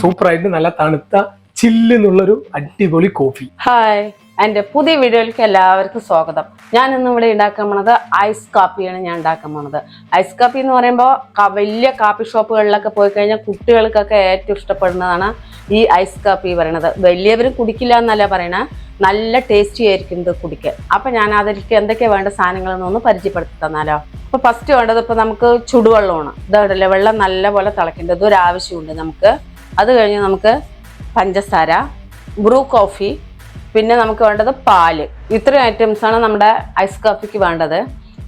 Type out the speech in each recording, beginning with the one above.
സൂപ്പറായിട്ട് നല്ല തണുത്ത ചില്ല് എന്നുള്ളൊരു അടിപൊളി കോഫി ഹായ് എന്റെ പുതിയ വീഡിയോയിലേക്ക് എല്ലാവർക്കും സ്വാഗതം. ഞാൻ ഇന്ന് ഇവിടെ ഉണ്ടാക്കാൻ പോണത് ഐസ് കാപ്പിയാണ് ഞാൻ ഉണ്ടാക്കാൻ പോണത്. ഐസ് കാപ്പി എന്ന് പറയുമ്പോൾ വലിയ കാപ്പി ഷോപ്പുകളിലൊക്കെ പോയി കഴിഞ്ഞാൽ കുട്ടികൾക്കൊക്കെ ഏറ്റവും ഇഷ്ടപ്പെടുന്നതാണ് ഈ ഐസ് കാപ്പി പറയണത്. വലിയവരും കുടിക്കില്ല എന്നല്ല പറയണേ നല്ല ടേസ്റ്റി ആയിരിക്കും ഇത് കുടിക്കാൻ. അപ്പം ഞാൻ അതിലേക്ക് എന്തൊക്കെയാണ് വേണ്ട സാധനങ്ങൾ ഒന്ന് പരിചയപ്പെടുത്തി തന്നാലോ. അപ്പോൾ ഫസ്റ്റ് വേണ്ടത് ഇപ്പോൾ നമുക്ക് ചുടുവെള്ളമാണ്. ഇതല്ലേ വെള്ളം നല്ല നല്ലപോലെ തിളക്കേണ്ടത് ഒരു ആവശ്യമുണ്ട് നമുക്ക്. അത് കഴിഞ്ഞ് നമുക്ക് പഞ്ചസാര ബ്രൂ കോഫി പിന്നെ നമുക്ക് വേണ്ടത് പാൽ. ഇത്രയും ഐറ്റംസാണ് നമ്മുടെ ഐസ് കാപ്പിക്ക് വേണ്ടത്.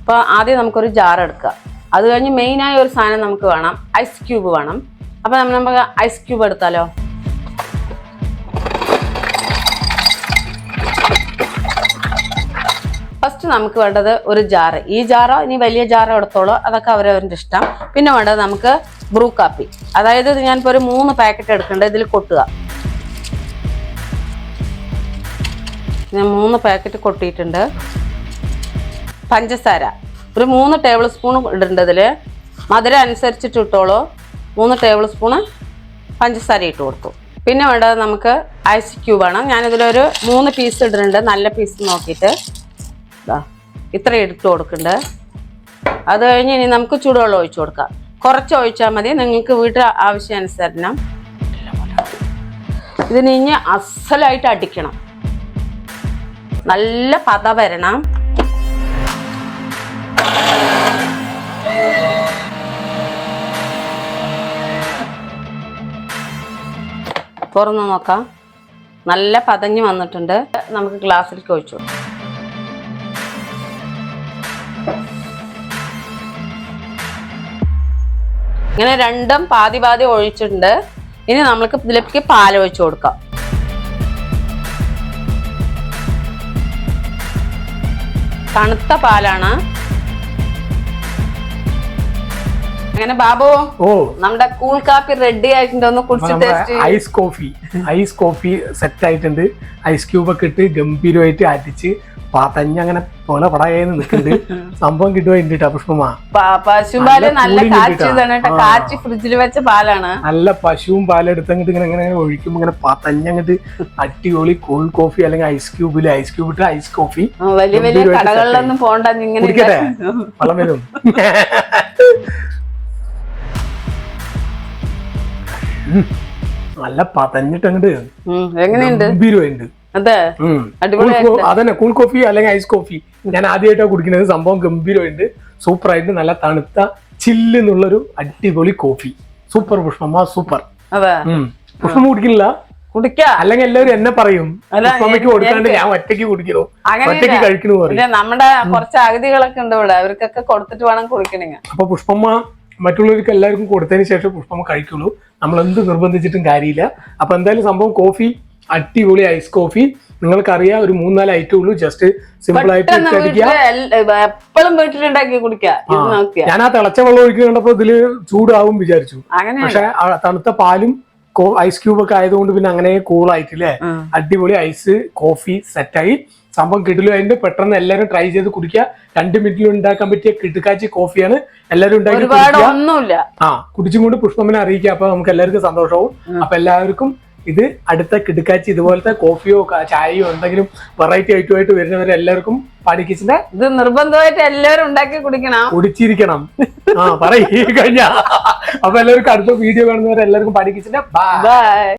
അപ്പോൾ ആദ്യം നമുക്കൊരു ജാർ എടുക്കുക. അത് കഴിഞ്ഞ് മെയിനായ ഒരു സാധനം നമുക്ക് വേണം. ഐസ് ക്യൂബ് വേണം. അപ്പോൾ നമ്മൾ നമുക്ക് ഐസ് ക്യൂബ് എടുത്താലോ? ഫസ്റ്റ് നമുക്ക് വേണ്ടത് ഒരു ജാറ് ഈ ജാറോ ഇനി വലിയ ജാറോ എടുത്തോളൂ. അതൊക്കെ അവരവരുടെ ഇഷ്ടം. പിന്നെ വേണ്ടത് നമുക്ക് ബ്രൂ കാപ്പി അതായത് ഞാനിപ്പോൾ ഒരു മൂന്ന് പാക്കറ്റ് എടുക്കേണ്ടത് ഇതിൽ കൊട്ടുക. ഞാൻ മൂന്ന് പാക്കറ്റ് കൊട്ടിയിട്ടുണ്ട്. പഞ്ചസാര. ഒരു മൂന്ന് ടേബിൾ സ്പൂൺ ഇടേണ്ടതിൽ മധുരം അനുസരിച്ചിട്ട് ഇട്ടോളൂ. മൂന്ന് ടേബിൾ സ്പൂണ് പഞ്ചസാര ഇട്ട് കൊടുത്തു. പിന്നെ വേണ്ടത് നമുക്ക് ഐസ് ക്യൂബാണ് ഞാനിതിലൊരു മൂന്ന് പീസ് ഇടുന്നുണ്ട്. നല്ല പീസ് നോക്കിയിട്ട്. ഇത്ര എടുത്ത് കൊടുക്കുന്നുണ്ട് അത് കഴിഞ്ഞ് ഇനി നമുക്ക് ചൂടുവെള്ളം ഒഴിച്ചു കൊടുക്കാം. കുറച്ച് ഒഴിച്ചാൽ മതി. നിങ്ങൾക്ക് വീട്ടിൽ ആവശ്യാനുസരണം. ഇതിന് ഇനി അസലായിട്ട് അടിക്കണം. നല്ല പത വരണം. തുറന്നു നോക്കാം. നല്ല പതഞ്ഞ് വന്നിട്ടുണ്ട്. നമുക്ക് ഗ്ലാസ്സിലേക്ക് ഒഴിച്ചു കൊടുക്കാം. ഇങ്ങനെ രണ്ടും പാതി പാതി ഒഴിച്ചിട്ടുണ്ട്. ഇനി നമ്മൾക്ക് ഇതിലേക്ക് പാൽ ഒഴിച്ചു കൊടുക്കാം. തണുത്ത പാലാണ്. അങ്ങനെ ബാബു? ഓ. നമ്മുടെ കൂൾ കാപ്പി റെഡി ആയിട്ടുണ്ട്. ഒന്ന് കുടിച്ചിട്ട് ice coffee ice coffee set ആയിട്ടുണ്ട്. ഐസ് ക്യൂബ് ഒക്കെ ഇട്ട് ഗംഭീരമായിട്ട് അടിച്ച് പതഞ്ഞ് അങ്ങനെ പോലെ പടയെന്ന് നിൽക്കുന്നുണ്ട് സംഭവം കിട്ടുക കേട്ടോ പുഷ്പമാ. പശുപാൽ നല്ല കാച്ചി. കാച്ചി ഫ്രിഡ്ജിൽ വെച്ച പാലാണ്. നല്ല പശുവും പാലെടുത്തങ്ങട്ട് ഇങ്ങനെ ഇങ്ങനെ ഒഴിക്കുമ്പോ ഇങ്ങനെ പതഞ്ഞങ്ങട്ട് അടിപൊളി കൂൾ കോഫി അല്ലെങ്കിൽ ഐസ് ക്യൂബിൽ ഐസ് ക്യൂബ് ഇട്ട് ഐസ് കോഫി വലിയ വലിയ കടകളിലൊന്നും പോണ്ട ഇങ്ങനെ വളം വരും. നല്ല പതഞ്ഞിട്ട് അങ്ങോട്ട് എങ്ങനെയുണ്ട്? ഗംഭീരമായിട്ടുണ്ട്. അതെ. അതന്നെ കൂൾ കോഫി അല്ലെങ്കിൽ ഐസ് കോഫി. ഞാൻ ആദ്യമായിട്ടാണ് കുടിക്കുന്നത്. സംഭവം ഗംഭീരമായിട്ട് സൂപ്പർ ആയിട്ട് നല്ല തണുത്ത ചില്ല് എന്നുള്ളൊരു അടിപൊളി കോഫി. Super Pushpamma super. അതെ. ഉം. പുഷ്പം കുടിക്കില്ല. കുടിക്ക. അല്ലെങ്കിൽ എല്ലാവരും എന്നെ പറയും. അല്ല, പുഷ്പമ്മയ്ക്ക് കൊടുക്കാണ്ട് ഞാൻ ഒറ്റയ്ക്ക് കുടിക്കണു? ഒറ്റയ്ക്ക് കഴിക്കണു പറയും. നമ്മുടെ കുറച്ച് അഗതികളൊക്കെ ഉണ്ട് ഇവിടെ. അവർക്കൊക്കെ കൊടുത്തിട്ട് വേണം കുടിക്കണെങ്കിൽ അപ്പൊ പുഷ്പമ്മ മറ്റുള്ളവർക്ക് എല്ലാവർക്കും കൊടുത്തതിന് ശേഷം പുഷ്പമ്മ കഴിക്കുള്ളൂ. നമ്മൾ എന്ത് നിർബന്ധിച്ചിട്ടും കാര്യമില്ല. അപ്പൊ എന്തായാലും സംഭവം കോഫി അടിപൊളി ഐസ് കോഫി. നിങ്ങൾക്കറിയാം ഒരു മൂന്നാൽ ഐറ്റം ഉള്ളൂ. ജസ്റ്റ് സിമ്പിൾ ആയിട്ട് എപ്പോഴും വീട്ടിലുണ്ടാക്കി കുടിക്ക ഞാൻ ആ തിളച്ച വെള്ളം ഒഴിക്കുക കണ്ടപ്പോ ഇതിൽ ചൂടാവും വിചാരിച്ചു. പക്ഷെ തണുത്ത പാലും ഐസ് ക്യൂബ് ഒക്കെ ആയതുകൊണ്ട് പിന്നെ അങ്ങനെ കൂൾ ആയിട്ടില്ലേ. അടിപൊളി ഐസ് കോഫി സെറ്റായി സംഭവം അതിന്റെ പെട്ടെന്ന് എല്ലാവരും ട്രൈ ചെയ്ത് കുടിക്കുക. രണ്ട് മിനിറ്റിൽ ഉണ്ടാക്കാൻ പറ്റിയ കിട്ടുകാച്ചി കോഫിയാണ്. എല്ലാവരും ഉണ്ടാക്കി ആ കുടിച്ചും കൊണ്ട് പുഷ്പമ്മനെ അറിയിക്കുക. അപ്പൊ നമുക്ക് എല്ലാവർക്കും സന്തോഷവും. അപ്പൊ എല്ലാവർക്കും ഇത് അടുത്ത കിടുക്കാച്ചി ഇതുപോലത്തെ കോഫിയോ ചായയോ എന്തെങ്കിലും വെറൈറ്റി ഐറ്റമായിട്ട് വരുന്നവരെ എല്ലാവർക്കും പാടിക്കിച്ചിന്റെ ഇത് നിർബന്ധമായിട്ട് എല്ലാവരും ഉണ്ടാക്കി കുടിക്കണം. കുടിച്ചിരിക്കണം. ആ പറയ് കഴിഞ്ഞ. അപ്പൊ എല്ലാവർക്കും അടുത്ത വീഡിയോ കാണുന്നവരെ എല്ലാവർക്കും പാടിക്കിച്ചിന്റെ ബൈ ബൈ